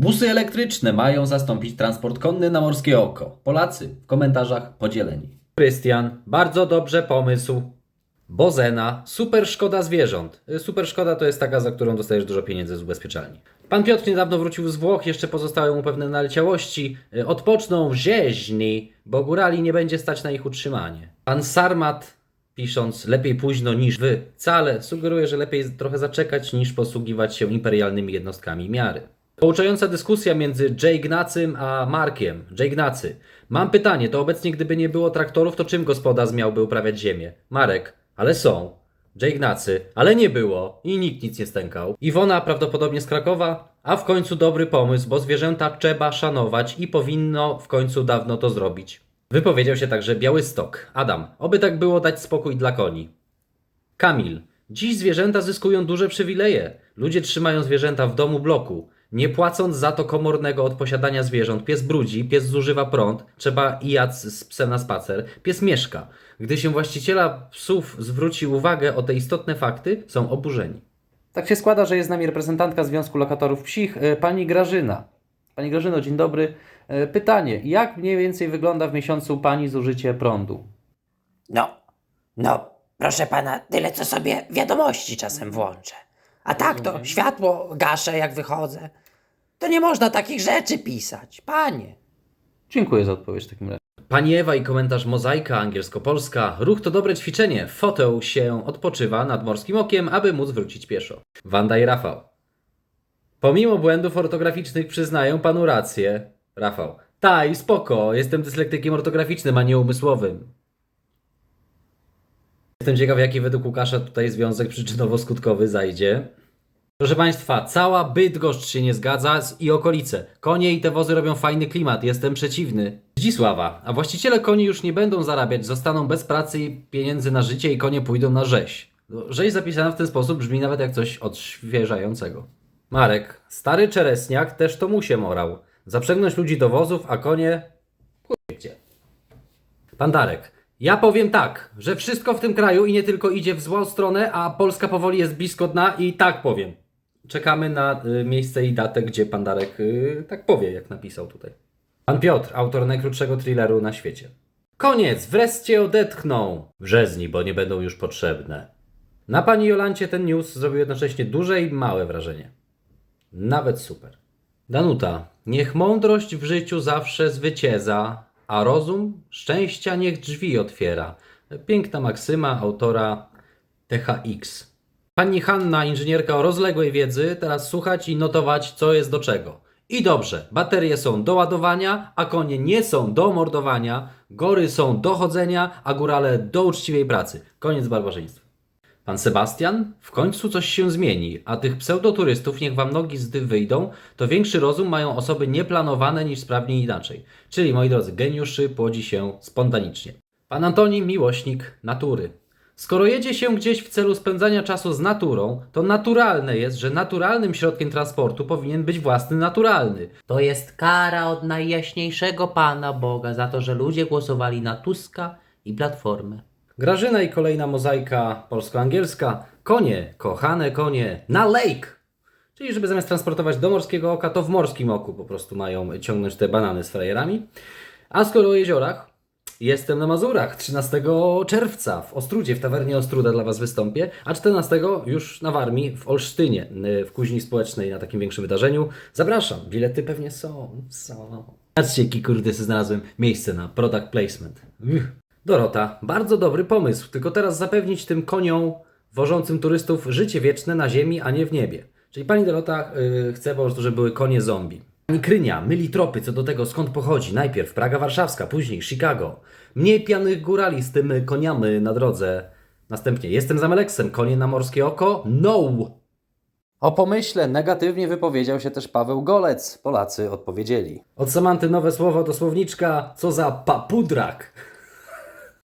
Busy elektryczne mają zastąpić transport konny na morskie oko. Polacy w komentarzach podzieleni. Krystian, bardzo dobrze pomysł. Bozena, super szkoda zwierząt. Y, Super szkoda to jest taka, za którą dostajesz dużo pieniędzy z ubezpieczalni. Pan Piotr niedawno wrócił z Włoch, jeszcze pozostały mu pewne naleciałości. Y, Odpoczną w rzeźni, bo górali nie będzie stać na ich utrzymanie. Pan Sarmat, pisząc lepiej późno niż wy, wcale sugeruje, że lepiej trochę zaczekać niż posługiwać się imperialnymi jednostkami miary. Pouczająca dyskusja między J. Ignacym a Markiem. J. Ignacy. Mam pytanie, to obecnie gdyby nie było traktorów, to czym gospodarz miałby uprawiać ziemię? Marek. Ale są. J. Ignacy. Ale nie było. I nikt nic nie stękał. Iwona prawdopodobnie z Krakowa. A w końcu dobry pomysł, bo zwierzęta trzeba szanować i powinno w końcu dawno to zrobić. Wypowiedział się także Białystok. Adam. Oby tak było dać spokój dla koni. Kamil. Dziś zwierzęta zyskują duże przywileje. Ludzie trzymają zwierzęta w domu bloku, nie płacąc za to komornego od posiadania zwierząt. Pies brudzi, pies zużywa prąd, trzeba ijac z psem na spacer, pies mieszka. Gdy się właściciela psów zwróci uwagę o te istotne fakty, są oburzeni. Tak się składa, że jest z nami reprezentantka Związku Lokatorów Psich, e, pani Grażyna. Pani Grażyno, dzień dobry. E, Pytanie, jak mniej więcej wygląda w miesiącu pani zużycie prądu? No, no, proszę pana, tyle co sobie wiadomości czasem włączę. A tak to światło gaszę jak wychodzę. To nie można takich rzeczy pisać, panie. Dziękuję za odpowiedź w takim razie. Pani Ewa i komentarz Mozaika angielsko-polska. Ruch to dobre ćwiczenie. Fotę się odpoczywa nad morskim okiem, aby móc wrócić pieszo. Wanda i Rafał. Pomimo błędów ortograficznych przyznaję panu rację. Rafał. Taj, spoko. Jestem dyslektykiem ortograficznym, a nie umysłowym. Jestem ciekaw, jaki według Łukasza tutaj związek przyczynowo-skutkowy zajdzie. Proszę Państwa, cała Bydgoszcz się nie zgadza i okolice. Konie i te wozy robią fajny klimat, jestem przeciwny. Zdzisława, a właściciele koni już nie będą zarabiać, zostaną bez pracy i pieniędzy na życie i konie pójdą na rzeź. No, Rzeź zapisana w ten sposób brzmi nawet jak coś odświeżającego. Marek, stary czeresniak też to mu się morał. Zaprzęgnąć ludzi do wozów, a konie... Chuj gdzie. Pan Darek, ja powiem tak, że wszystko w tym kraju i nie tylko idzie w złą stronę, a Polska powoli jest blisko dna i tak powiem. Czekamy na y, miejsce i datę, gdzie pan Darek y, tak powie, jak napisał tutaj. Pan Piotr, autor najkrótszego thrilleru na świecie. Koniec, wreszcie odetchną. Wrzezni, bo nie będą już potrzebne. Na pani Jolancie ten news zrobił jednocześnie duże i małe wrażenie. Nawet super. Danuta, niech mądrość w życiu zawsze zwycięża, a rozum szczęścia niech drzwi otwiera. Piękna maksyma autora THX. Pani Hanna, inżynierka o rozległej wiedzy, teraz słuchać i notować, co jest do czego. I dobrze, baterie są do ładowania, a konie nie są do mordowania, gory są do chodzenia, a górale do uczciwej pracy. Koniec barbarzyństwa. Pan Sebastian? W końcu coś się zmieni, a tych pseudoturystów niech wam nogi z dy wyjdą, to większy rozum mają osoby nieplanowane niż sprawnie inaczej. Czyli, moi drodzy, geniuszy płodzi się spontanicznie. Pan Antoni, miłośnik natury. Skoro jedzie się gdzieś w celu spędzania czasu z naturą, to naturalne jest, że naturalnym środkiem transportu powinien być własny naturalny. To jest kara od najjaśniejszego Pana Boga za to, że ludzie głosowali na Tuska i Platformę. Grażyna i kolejna mozaika polsko-angielska. Konie, kochane konie, na lake! Czyli żeby zamiast transportować do morskiego oka, to w morskim oku po prostu mają ciągnąć te banany z frajerami. A skoro o jeziorach, jestem na Mazurach 13 czerwca w Ostrudzie, w tawernie Ostruda dla Was wystąpię, a 14 już na Warmii w Olsztynie, y, w kuźni społecznej na takim większym wydarzeniu. Zapraszam, bilety pewnie są, są. Patrzcie, jaki kurde znalazłem miejsce na product placement. Dorota, bardzo dobry pomysł, tylko teraz zapewnić tym koniom wożącym turystów życie wieczne na ziemi, a nie w niebie. Czyli pani Dorota yy, chce po prostu, żeby były konie zombie. Pani Krynia myli tropy co do tego, skąd pochodzi. Najpierw Praga Warszawska, później Chicago. Mniej pijanych górali z tym koniami na drodze. Następnie jestem za Meleksem, konie na morskie oko? No! O pomyśle negatywnie wypowiedział się też Paweł Golec. Polacy odpowiedzieli. Od Samanty nowe słowo do słowniczka, co za papudrak.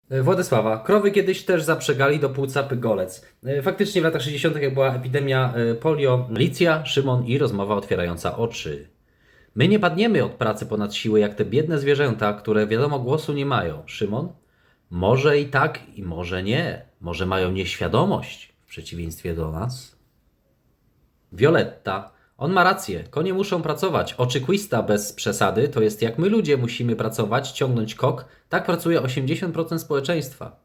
E, Władysława. Krowy kiedyś też zaprzegali do płuca pygolec. E, Faktycznie w latach 60. jak była epidemia e, polio, Licja, Szymon i rozmowa otwierająca oczy. My nie padniemy od pracy ponad siłę jak te biedne zwierzęta, które wiadomo głosu nie mają. Szymon? Może i tak, i może nie. Może mają nieświadomość w przeciwieństwie do nas. Violetta. On ma rację, konie muszą pracować. Oczykwista bez przesady to jest jak my ludzie musimy pracować, ciągnąć kok. Tak pracuje 80% społeczeństwa.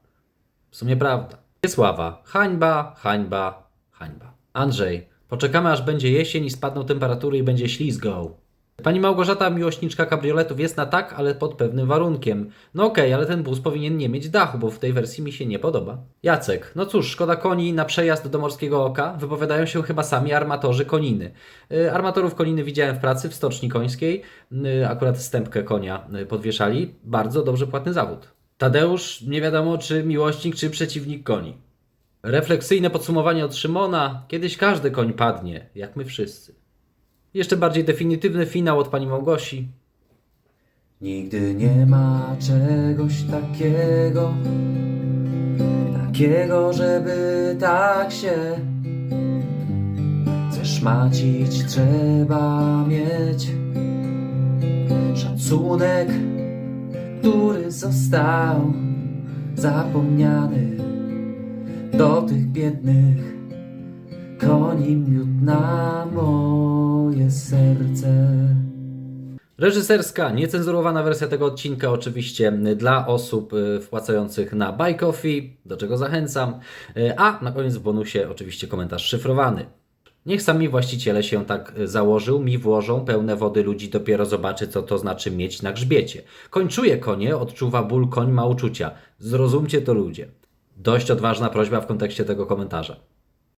W sumie prawda. Wiesława, hańba, hańba, hańba. Andrzej, poczekamy aż będzie jesień i spadną temperatury i będzie ślizgą. Pani Małgorzata, miłośniczka kabrioletów, jest na tak, ale pod pewnym warunkiem. No okej, ale ten wóz powinien nie mieć dachu, bo w tej wersji mi się nie podoba. Jacek, no cóż, szkoda koni na przejazd do Morskiego Oka. Wypowiadają się chyba sami armatorzy koniny. Y, Armatorów koniny widziałem w pracy w Stoczni Końskiej. Y, Akurat stępkę konia y, podwieszali. Bardzo dobrze płatny zawód. Tadeusz, nie wiadomo czy miłośnik, czy przeciwnik koni. Refleksyjne podsumowanie od Szymona. Kiedyś każdy koń padnie, jak my wszyscy. Jeszcze bardziej definitywny finał od pani Małgosi. Nigdy nie ma czegoś takiego, takiego, żeby tak się zeszmacić trzeba mieć. Szacunek, który został zapomniany do tych biednych koni miód na moje serce. Reżyserska, niecenzurowana wersja tego odcinka oczywiście dla osób y, wpłacających na Buy Coffee, do czego zachęcam. Y, A na koniec w bonusie oczywiście komentarz szyfrowany. Niech sami właściciele się tak założył, mi włożą pełne wody ludzi dopiero zobaczy co to znaczy mieć na grzbiecie. Kończuje konie, odczuwa ból, koń ma uczucia. Zrozumcie to ludzie. Dość odważna prośba w kontekście tego komentarza.